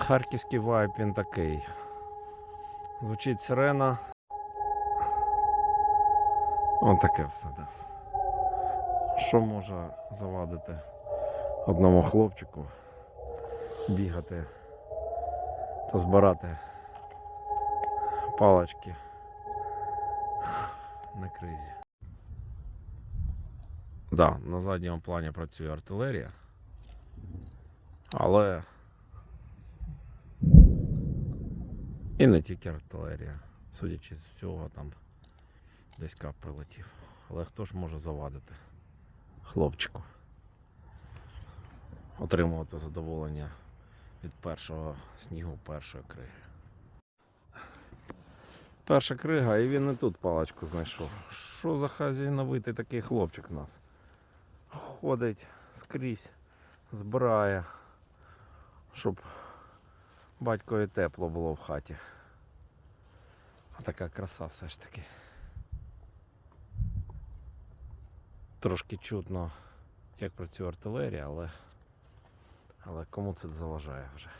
Харківський вайб він такий. Звучить сирена. Ось таке все десь. Що може завадити одному хлопчику бігати та збирати палочки на кризі. Да, на задньому плані працює артилерія. Але і не тільки артилерія. Судячи з всього, там десь кап прилетів. Але хто ж може завадити хлопчику? Отримувати задоволення від першого снігу першої криги. Перша крига, і він і тут паличку знайшов. Що за хазяйновитий такий хлопчик у нас? Ходить скрізь, збирає, щоб батькові тепло було в хаті. А така краса все ж таки. Трошки чутно, як працює артилерія, але, але кому це заважає вже.